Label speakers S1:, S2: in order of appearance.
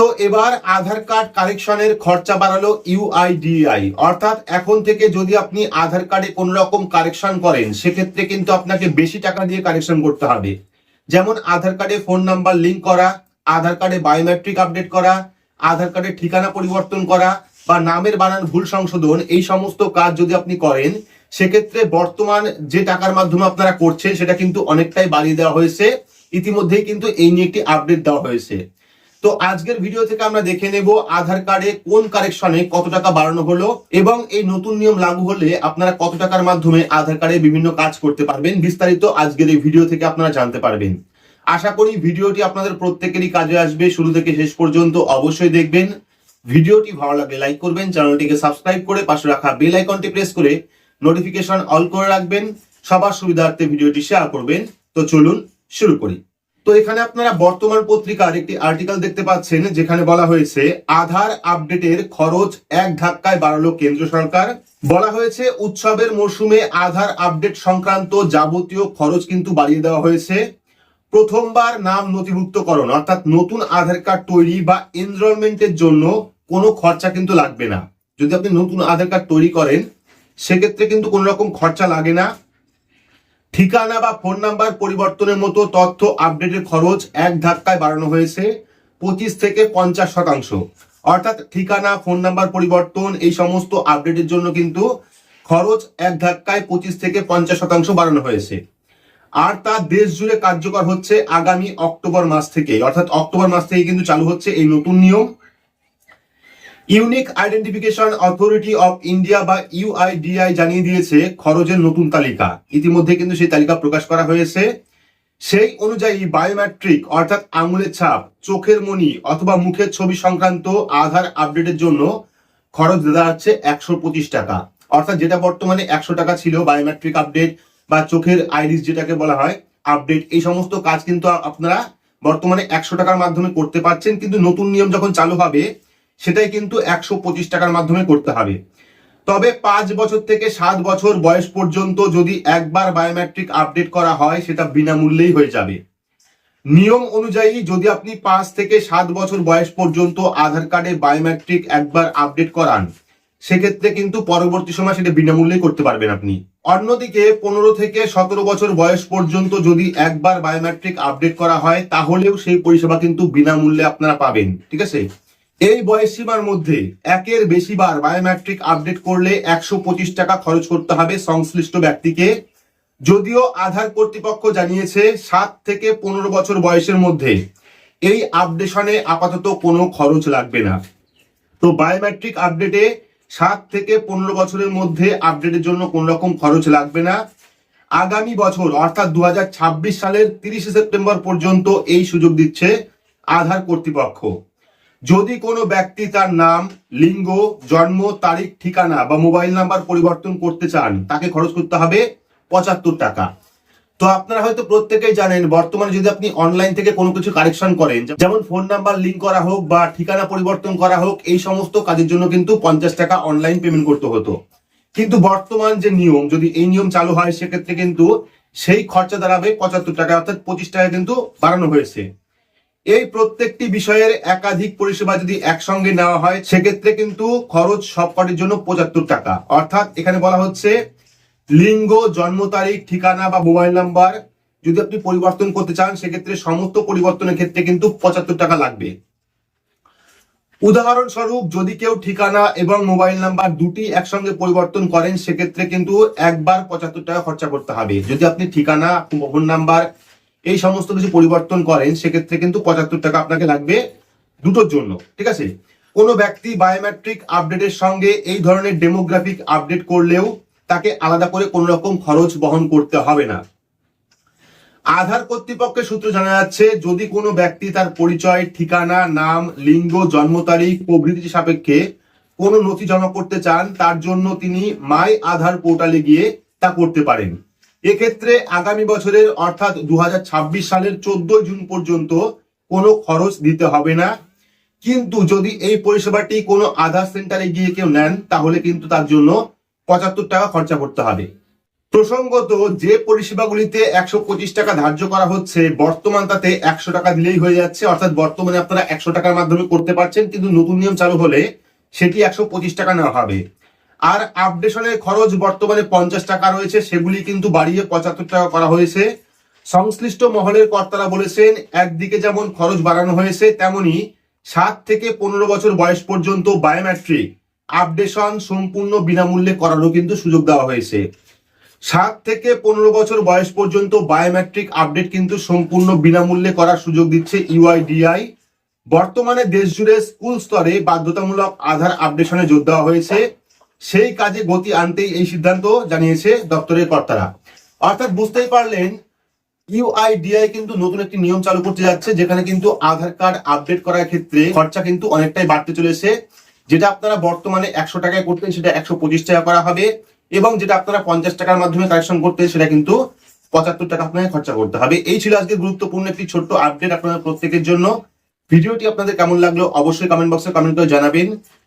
S1: তো এবার আধার কার্ড কারেকশনের খরচা বাড়ালো ইউআইডিআই অর্থাৎ এখন থেকে যদি আপনি আধার কার্ডে কোন রকম কারেকশন করেন, সেক্ষেত্রে কিন্তু আপনাকে বেশি টাকা দিয়ে কারেকশন করতে হবে। যেমন আধার কার্ডে ফোন নাম্বার লিঙ্ক করা, আধার কার্ডে বায়োমেট্রিক আপডেট করা, আধার কার্ডের ঠিকানা পরিবর্তন করা বা নামের বানান ভুল সংশোধন, এই সমস্ত কাজ যদি আপনি করেন, সেক্ষেত্রে বর্তমান যে টাকার মাধ্যমে আপনারা করছেন, সেটা কিন্তু অনেকটাই বাড়িয়ে দেওয়া হয়েছে। ইতিমধ্যেই কিন্তু এই নিয়ে একটি আপডেট দেওয়া হয়েছে। তো আজকের ভিডিও থেকে আমরা দেখে নেব আধার কার্ডে কোন কারেকশনে কত টাকা বাড়ানো হলো এবং এই নতুন নিয়ম লাগু হলে আপনারা কত টাকার মাধ্যমে আধার কার্ডে বিভিন্ন কাজ করতে পারবেন বিস্তারিত আজকের এই ভিডিও থেকে আপনারা জানতে পারবেন। আশা করি ভিডিওটি আপনাদের প্রত্যেকেরই কাজে আসবে। শুরু থেকে শেষ পর্যন্ত অবশ্যই দেখবেন। ভিডিওটি ভালো লাগলে লাইক করবেন চ্যানেলটিকে সাবস্ক্রাইব করে পাশে রাখা বেল আইকনটি প্রেস করে নোটিফিকেশন অল করে রাখবেন। সবার সুবিধার্থে ভিডিওটি শেয়ার করবেন। তো চলুন শুরু করি। তো এখানে আপনারা বর্তমান পত্রিকার একটি আর্টিকেল দেখতে পাচ্ছেন, যেখানে বলা হয়েছে, আধার আপডেটের খরচ এক ধাক্কায় বাড়ালো কেন্দ্র সরকার। বলা হয়েছে, উৎসবের মরশুমে আধার আপডেট সংক্রান্ত যাবতীয় খরচ কিন্তু বাড়িয়ে দেওয়া হয়েছে। প্রথমবার নাম নথিভুক্তকরণ, অর্থাৎ নতুন আধার কার্ড তৈরি বা এনরোলমেন্টের জন্য কোনো খরচা কিন্তু লাগবে না। যদি আপনি নতুন আধার কার্ড তৈরি করেন, সেক্ষেত্রে কিন্তু কোনো রকম খরচা লাগে না। ঠিকানা বা ফোন নাম্বার পরিবর্তনের মতো তথ্য আপডেটের খরচ এক ধাক্কায় বাড়ানো হয়েছে পঁচিশ থেকে পঞ্চাশ শতাংশ। অর্থাৎ ঠিকানা, ফোন নাম্বার পরিবর্তন, এই সমস্ত আপডেটের জন্য কিন্তু খরচ এক ধাক্কায় পঁচিশ থেকে পঞ্চাশ শতাংশ বাড়ানো হয়েছে। আর তা দেশ জুড়ে কার্যকর হচ্ছে আগামী অক্টোবর মাস থেকে অর্থাৎ অক্টোবর মাস থেকে কিন্তু চালু হচ্ছে এই নতুন নিয়ম। Unique identification authority of India বা ইউআইডিআই জানিয়ে দিয়েছে খরচের নতুন তালিকা। ইতিমধ্যে কিন্তু সেই তালিকা প্রকাশ করা হয়েছে। সেই অনুযায়ী বায়োমেট্রিক অর্থাৎ আঙুলের ছাপ, চোখের মনি অথবা মুখের ছবি সংক্রান্ত আধার আপডেটের জন্য খরচ দেওয়া হচ্ছে একশো পঁচিশ টাকা। অর্থাৎ যেটা বর্তমানে একশো টাকা ছিল বায়োমেট্রিক আপডেট বা চোখের আইরিস যেটাকে বলা হয় আপডেট এই সমস্ত কাজ কিন্তু আপনারা বর্তমানে একশো টাকার মাধ্যমে করতে পারছেন। কিন্তু নতুন নিয়ম যখন চালু হবে সেটাই কিন্তু একশো পঁচিশ টাকার মাধ্যমে করতে হবে। তবে পাঁচ বছর থেকে সাত বছর বয়স পর্যন্ত যদি একবার বায়োমেট্রিক আপডেট করা হয়, সেটা বিনামূল্যেই হয়ে যাবে। নিয়ম অনুযায়ী যদি আপনি পাঁচ থেকে সাত বছর বয়স পর্যন্ত আধার কার্ডে বায়োমেট্রিক একবার আপডেট করান, সেক্ষেত্রে কিন্তু পরবর্তী সময় সেটা বিনামূল্যেই করতে পারবেন আপনি। অন্যদিকে পনেরো থেকে সতেরো বছর বয়স পর্যন্ত যদি একবার বায়োমেট্রিক আপডেট করা হয়, তাহলেও সেই পরিষেবা কিন্তু বিনামূল্যে আপনারা পাবেন। ঠিক আছে? এই বয়স সীমার মধ্যে একের বেশি বার বায়োমেট্রিক আপডেট করলে একশো পঁচিশ টাকা খরচ করতে হবে সংশ্লিষ্ট ব্যক্তিকে। যদিও আধার কর্তৃপক্ষ জানিয়েছে সাত থেকে পনেরো বছর বয়সের মধ্যে এই আপডেশনে আপাতত কোনো খরচ লাগবে না। তো বায়োমেট্রিক আপডেটে সাত থেকে পনেরো বছরের মধ্যে আপডেটের জন্য কোন রকম খরচ লাগবে না। আগামী বছর, অর্থাৎ দু হাজার ছাব্বিশ সালের তিরিশে সেপ্টেম্বর পর্যন্ত এই সুযোগ দিচ্ছে আধার কর্তৃপক্ষ। যদি কোনো ব্যক্তি তার নাম, লিঙ্গ, জন্ম, তারিখ, ঠিকানা বা মোবাইল নাম্বার পরিবর্তন করতে চান, তাকে খরচ করতে হবে পঁচাত্তর টাকা। তো আপনারা হয়তো প্রত্যেকেই জানেন, বর্তমানে যদি আপনি অনলাইন থেকে কোনো কিছু কারেকশন করেন যেমন ফোন নাম্বার লিঙ্ক করা হোক বা ঠিকানা পরিবর্তন করা হোক, এই সমস্ত কাজের জন্য কিন্তু পঞ্চাশ টাকা অনলাইন পেমেন্ট করতে হতো। কিন্তু বর্তমান যে নিয়ম, যদি এই নিয়ম চালু হয়, সেক্ষেত্রে কিন্তু সেই খরচা দাঁড়াবে পঁচাত্তর টাকা, অর্থাৎ পঁচিশ টাকা কিন্তু বাড়ানো হয়েছে। এই প্রত্যেকটি বিষয়ের একাধিক পরিষেবা যদি একসঙ্গে নেওয়া হয়, সেক্ষেত্রে কিন্তু খরচ সবকটির জন্য পঁচাত্তর টাকা। অর্থাৎ এখানে বলা হচ্ছে, লিঙ্গ, জন্ম তারিখ, ঠিকানা বা মোবাইল নাম্বার যদি আপনি পরিবর্তন করতে চান, সেক্ষেত্রে সমস্ত পরিবর্তনের ক্ষেত্রে কিন্তু পঁচাত্তর টাকা লাগবে। উদাহরণস্বরূপ, যদি কেউ ঠিকানা এবং মোবাইল নাম্বার দুটি একসঙ্গে পরিবর্তন করেন, সেক্ষেত্রে কিন্তু একবার পঁচাত্তর টাকা খরচা করতে হবে। যদি আপনি ঠিকানা, ফোন নাম্বার এই সমস্ত কিছু পরিবর্তন করেন, সেক্ষেত্রে কিন্তু পঁচাত্তর টাকা আপনাকে লাগবে দুটোর জন্য, ঠিক আছে? কোনো ব্যক্তি বায়োমেট্রিক আপডেটের সঙ্গে এই ধরনের ডেমোগ্রাফিক আপডেট করলেও তাকে আলাদা করে কোনো রকম খরচ বহন করতে হবে না। আধার কর্তৃপক্ষের সূত্র জানা যাচ্ছে, যদি কোনো ব্যক্তি তার পরিচয়, ঠিকানা, নাম, লিঙ্গ, জন্ম তারিখ, প্রভৃতি সাপেক্ষে কোনো নথি জমা করতে চান, তার জন্য তিনি মাই আধার পোর্টালে গিয়ে তা করতে পারেন। এক্ষেত্রে আগামী বছরের অর্থাৎ দু হাজার ছাব্বিশ সালের চোদ্দই জুন পর্যন্ত কোনো খরচ দিতে হবে না। কিন্তু যদি এই পরিষেবাটি কোনো আধার সেন্টারে গিয়ে কেউ নেন, তাহলে কিন্তু তার জন্য পঁচাত্তর টাকা খরচা করতে হবে। প্রসঙ্গত যে পরিষেবাগুলিতে একশো পঁচিশ টাকা ধার্য করা হচ্ছে, বর্তমান তাতে একশো টাকা দিলেই হয়ে যাচ্ছে। অর্থাৎ বর্তমানে আপনারা একশো টাকার মাধ্যমে করতে পারছেন, কিন্তু নতুন নিয়ম চালু হলে সেটি একশো পঁচিশ টাকা নেওয়া হবে। আর আপডেশনের খরচ বর্তমানে পঞ্চাশ টাকা রয়েছে, সেগুলি কিন্তু বাড়িয়ে পঁচাত্তর টাকা করা হয়েছে। সংশ্লিষ্ট মহলের কর্তারা বলেছেন, একদিকে যেমন খরচ বাড়ানো হয়েছে, তেমনি সাত থেকে পনেরো বছর বয়স পর্যন্ত বায়োমেট্রিক আপডেশন সম্পূর্ণ বিনামূল্যে করারও কিন্তু সুযোগ দেওয়া হয়েছে। সাত থেকে পনেরো বছর বয়স পর্যন্ত বায়োমেট্রিক আপডেট কিন্তু সম্পূর্ণ বিনামূল্যে করার সুযোগ দিচ্ছে ইউআইডিআই বর্তমানে দেশ জুড়ে স্কুল স্তরে বাধ্যতামূলক আধার আপডেশনে জোর দেওয়া হয়েছে। সেই কাজে গতি আনতেই এই সিদ্ধান্ত জানিয়েছে দপ্তরের কর্তারা। অর্থাৎ বুঝতেই পারলেন ইউআইডিআই কিন্তু নতুন একটি নিয়ম চালু করতে যাচ্ছে, যেখানে কিন্তু আধার কার্ড আপডেট করার ক্ষেত্রে খরচা কিন্তু অনেকটাই বাড়তে চলেছে। যেটা আপনারা বর্তমানে একশো টাকায় করতেন, সেটা একশো পঁচিশ টাকা করা হবে এবং যেটা আপনারা পঞ্চাশ টাকার মাধ্যমে কালেকশন করতেন, সেটা কিন্তু পঁচাত্তর টাকা আপনাকে খরচা করতে হবে। এই ছিল আজকে গুরুত্বপূর্ণ একটি ছোট্ট আপডেট আপনাদের প্রত্যেকের জন্য। ভিডিওটি আপনাদের কেমন লাগল অবশ্যই কমেন্ট বক্সে কমেন্ট করে জানাবেন।